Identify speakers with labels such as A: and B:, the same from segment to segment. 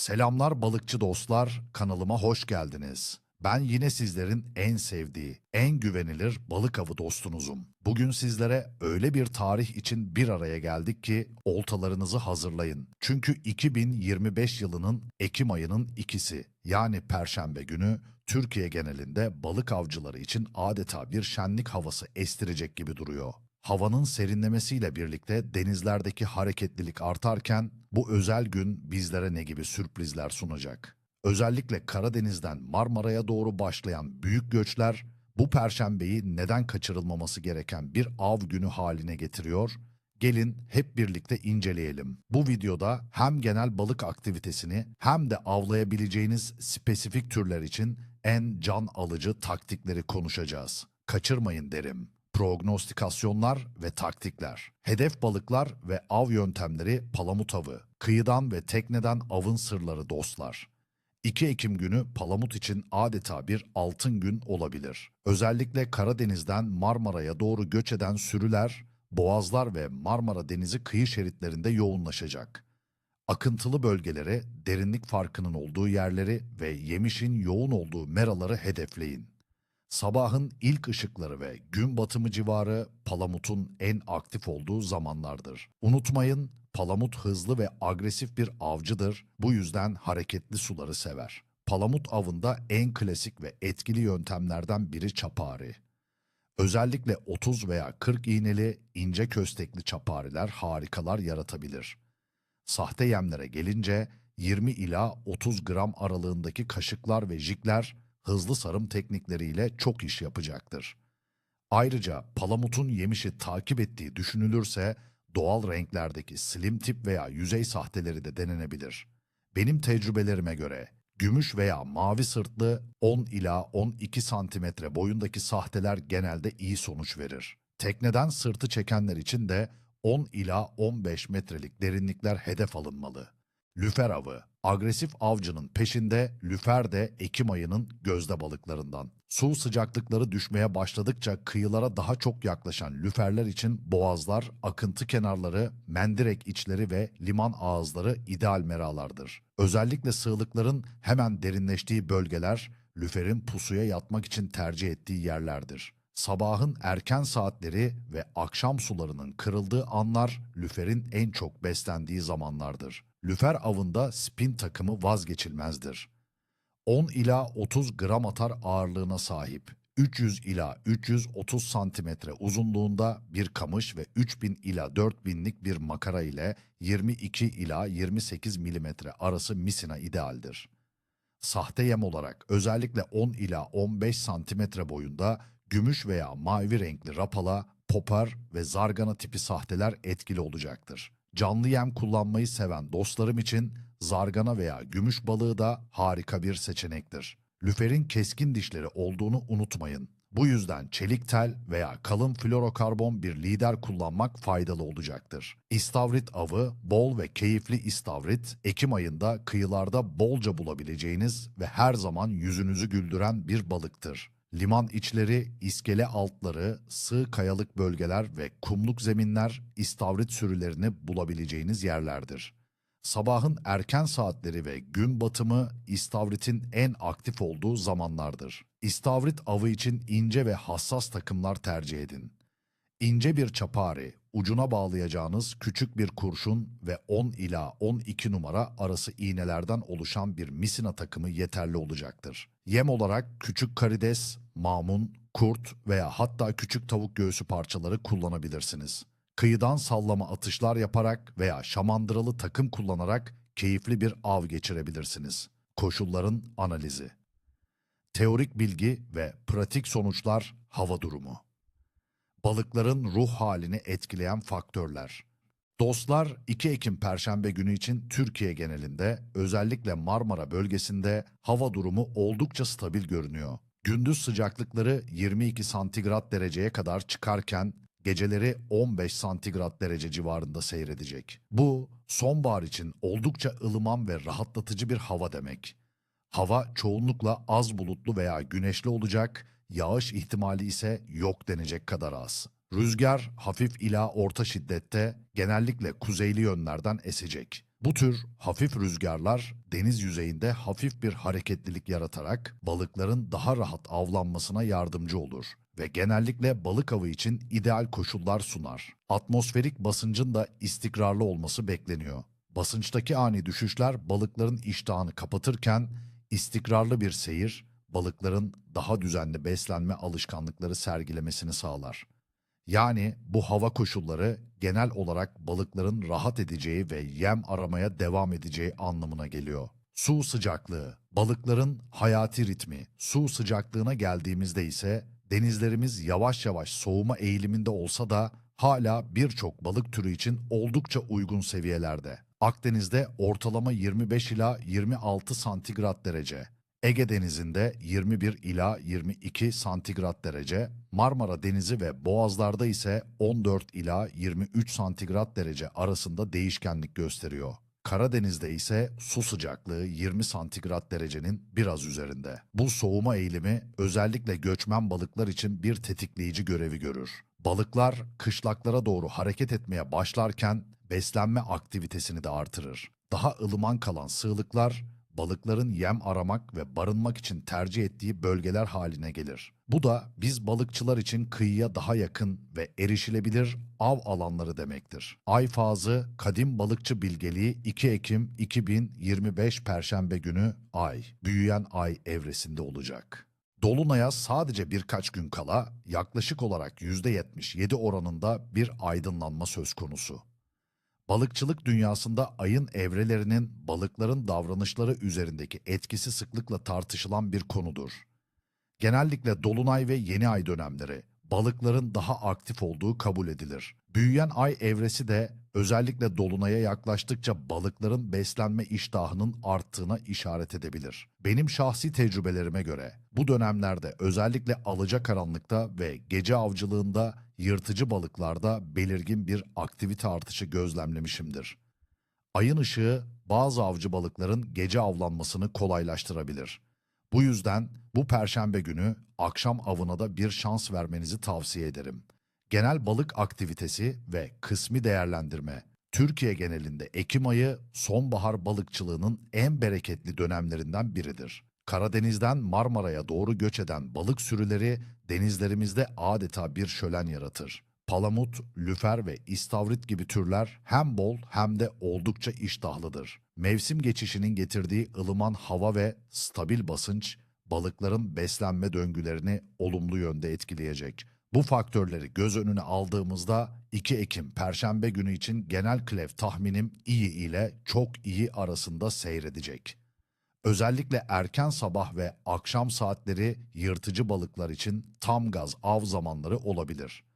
A: Selamlar balıkçı dostlar, kanalıma hoş geldiniz. Ben yine sizlerin en sevdiği, en güvenilir balık avı dostunuzum. Bugün sizlere öyle bir tarih için bir araya geldik ki oltalarınızı hazırlayın. Çünkü 2025 yılının Ekim ayının ikisi yani Perşembe günü Türkiye genelinde balık avcıları için adeta bir şenlik havası estirecek gibi duruyor. Havanın serinlemesiyle birlikte denizlerdeki hareketlilik artarken bu özel gün bizlere ne gibi sürprizler sunacak? Özellikle Karadeniz'den Marmara'ya doğru başlayan büyük göçler bu perşembeyi neden kaçırılmaması gereken bir av günü haline getiriyor? Gelin hep birlikte inceleyelim. Bu videoda hem genel balık aktivitesini hem de avlayabileceğiniz spesifik türler için en can alıcı taktikleri konuşacağız. Kaçırmayın derim prognostikasyonlar ve taktikler, hedef balıklar ve av yöntemleri palamut avı, kıyıdan ve tekneden avın sırları dostlar. 2 Ekim günü palamut için adeta bir altın gün olabilir. Özellikle Karadeniz'den Marmara'ya doğru göç eden sürüler, boğazlar ve Marmara Denizi kıyı şeritlerinde yoğunlaşacak. Akıntılı bölgelere, derinlik farkının olduğu yerleri ve yemişin yoğun olduğu meraları hedefleyin. Sabahın ilk ışıkları ve gün batımı civarı palamutun en aktif olduğu zamanlardır. Unutmayın, palamut hızlı ve agresif bir avcıdır. Bu yüzden hareketli suları sever. Palamut avında en klasik ve etkili yöntemlerden biri çapari. Özellikle 30 veya 40 iğneli ince köstekli çapariler harikalar yaratabilir. Sahte yemlere gelince 20 ila 30 gram aralığındaki kaşıklar ve jikler hızlı sarım teknikleriyle çok iş yapacaktır. Ayrıca palamutun yemişi takip ettiği düşünülürse doğal renklerdeki slim tip veya yüzey sahteleri de denenebilir. Benim tecrübelerime göre gümüş veya mavi sırtlı 10 ila 12 santimetre boyundaki sahteler genelde iyi sonuç verir. Tekneden sırtı çekenler için de 10 ila 15 metrelik derinlikler hedef alınmalı. Lüfer avı. Agresif avcının peşinde lüfer de Ekim ayının gözde balıklarından. Su sıcaklıkları düşmeye başladıkça kıyılara daha çok yaklaşan lüferler için boğazlar, akıntı kenarları, mendirek içleri ve liman ağızları ideal meralardır. Özellikle sığlıkların hemen derinleştiği bölgeler lüferin pusuya yatmak için tercih ettiği yerlerdir. Sabahın erken saatleri ve akşam sularının kırıldığı anlar lüferin en çok beslendiği zamanlardır. Lüfer avında spin takımı vazgeçilmezdir. 10 ila 30 gram atar ağırlığına sahip, 300 ila 330 santimetre uzunluğunda bir kamış ve 3000 ila 4000'lik bir makara ile 22 ila 28 milimetre arası misina idealdir. Sahte yem olarak özellikle 10 ila 15 santimetre boyunda gümüş veya mavi renkli rapala, popar ve zargana tipi sahteler etkili olacaktır. Canlı yem kullanmayı seven dostlarım için zargana veya gümüş balığı da harika bir seçenektir. Lüferin keskin dişleri olduğunu unutmayın. Bu yüzden çelik tel veya kalın florokarbon bir lider kullanmak faydalı olacaktır. İstavrit avı bol ve keyifli istavrit Ekim ayında kıyılarda bolca bulabileceğiniz ve her zaman yüzünüzü güldüren bir balıktır. Liman içleri, iskele altları, sığ kayalık bölgeler ve kumluk zeminler istavrit sürülerini bulabileceğiniz yerlerdir. Sabahın erken saatleri ve gün batımı istavritin en aktif olduğu zamanlardır. İstavrit avı için ince ve hassas takımlar tercih edin. İnce bir çapari, ucuna bağlayacağınız küçük bir kurşun ve 10 ila 12 numara arası iğnelerden oluşan bir misina takımı yeterli olacaktır. Yem olarak küçük karides, mamun, kurt veya hatta küçük tavuk göğsü parçaları kullanabilirsiniz. Kıyıdan sallama atışlar yaparak veya şamandıralı takım kullanarak keyifli bir av geçirebilirsiniz. Koşulların analizi Teorik bilgi ve pratik sonuçlar hava durumu balıkların ruh halini etkileyen faktörler. Dostlar 2 Ekim Perşembe günü için Türkiye genelinde özellikle Marmara bölgesinde hava durumu oldukça stabil görünüyor. Gündüz sıcaklıkları 22 santigrat dereceye kadar çıkarken geceleri 15 santigrat derece civarında seyredecek. Bu sonbahar için oldukça ılıman ve rahatlatıcı bir hava demek. Hava çoğunlukla az bulutlu veya güneşli olacak, yağış ihtimali ise yok denecek kadar az. Rüzgar hafif ila orta şiddette genellikle kuzeyli yönlerden esecek. Bu tür hafif rüzgarlar deniz yüzeyinde hafif bir hareketlilik yaratarak balıkların daha rahat avlanmasına yardımcı olur ve genellikle balık avı için ideal koşullar sunar. Atmosferik basıncın da istikrarlı olması bekleniyor. Basınçtaki ani düşüşler balıkların iştahını kapatırken istikrarlı bir seyir balıkların daha düzenli beslenme alışkanlıkları sergilemesini sağlar. Yani bu hava koşulları genel olarak balıkların rahat edeceği ve yem aramaya devam edeceği anlamına geliyor. Su sıcaklığı, balıkların hayati ritmi. Su sıcaklığına geldiğimizde ise denizlerimiz yavaş yavaş soğuma eğiliminde olsa da hala birçok balık türü için oldukça uygun seviyelerde. Akdeniz'de ortalama 25 ila 26 santigrat derece, Ege Denizi'nde 21 ila 22 santigrat derece, Marmara Denizi ve Boğazlar'da ise 14 ila 23 santigrat derece arasında değişkenlik gösteriyor. Karadeniz'de ise su sıcaklığı 20 santigrat derecenin biraz üzerinde. Bu soğuma eğilimi özellikle göçmen balıklar için bir tetikleyici görevi görür. Balıklar kışlaklara doğru hareket etmeye başlarken beslenme aktivitesini de artırır. Daha ılıman kalan sığlıklar balıkların yem aramak ve barınmak için tercih ettiği bölgeler haline gelir. Bu da biz balıkçılar için kıyıya daha yakın ve erişilebilir av alanları demektir. Ay fazı Kadim Balıkçı Bilgeliği 2 Ekim 2025 Perşembe günü Ay, büyüyen ay evresinde olacak. Dolunay'a sadece birkaç gün kala yaklaşık olarak %77 oranında bir aydınlanma söz konusu. Balıkçılık dünyasında ayın evrelerinin balıkların davranışları üzerindeki etkisi sıklıkla tartışılan bir konudur. Genellikle dolunay ve yeni ay dönemleri balıkların daha aktif olduğu kabul edilir. Büyüyen ay evresi de özellikle dolunaya yaklaştıkça balıkların beslenme iştahının arttığına işaret edebilir. Benim şahsi tecrübelerime göre bu dönemlerde özellikle alacakaranlıkta ve gece avcılığında yırtıcı balıklarda belirgin bir aktivite artışı gözlemlemişimdir. Ayın ışığı bazı avcı balıkların gece avlanmasını kolaylaştırabilir. Bu yüzden bu perşembe günü akşam avına da bir şans vermenizi tavsiye ederim. Genel balık aktivitesi ve kısmi değerlendirme. Türkiye genelinde Ekim ayı sonbahar balıkçılığının en bereketli dönemlerinden biridir. Karadeniz'den Marmara'ya doğru göç eden balık sürüleri denizlerimizde adeta bir şölen yaratır. Palamut, lüfer ve istavrit gibi türler hem bol hem de oldukça iştahlıdır. Mevsim geçişinin getirdiği ılıman hava ve stabil basınç balıkların beslenme döngülerini olumlu yönde etkileyecek. Bu faktörleri göz önüne aldığımızda 2 Ekim Perşembe günü için genel klef tahminim iyi ile çok iyi arasında seyredecek. Özellikle erken sabah ve akşam saatleri yırtıcı balıklar için tam gaz av zamanları olabilir.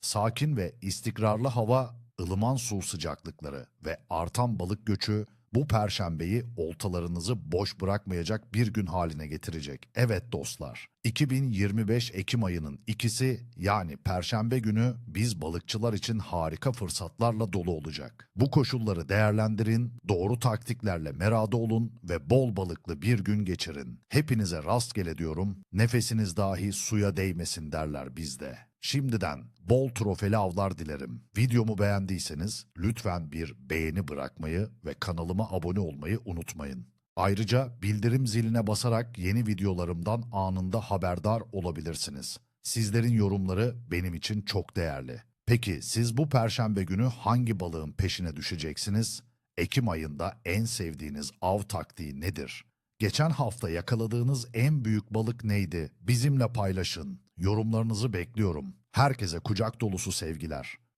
A: Sakin ve istikrarlı hava, ılıman su sıcaklıkları ve artan balık göçü bu perşembeyi oltalarınızı boş bırakmayacak bir gün haline getirecek. Evet dostlar, 2025 Ekim ayının ikisi yani perşembe günü biz balıkçılar için harika fırsatlarla dolu olacak. Bu koşulları değerlendirin, doğru taktiklerle merada olun ve bol balıklı bir gün geçirin. Hepinize rastgele diyorum, nefesiniz dahi suya değmesin derler bizde. Şimdiden bol trofeli avlar dilerim. Videomu beğendiyseniz lütfen bir beğeni bırakmayı ve kanalıma abone olmayı unutmayın. Ayrıca bildirim ziline basarak yeni videolarımdan anında haberdar olabilirsiniz. Sizlerin yorumları benim için çok değerli. Peki siz bu perşembe günü hangi balığın peşine düşeceksiniz? Ekim ayında en sevdiğiniz av taktiği nedir? Geçen hafta yakaladığınız en büyük balık neydi? Bizimle paylaşın. Yorumlarınızı bekliyorum. Herkese kucak dolusu sevgiler.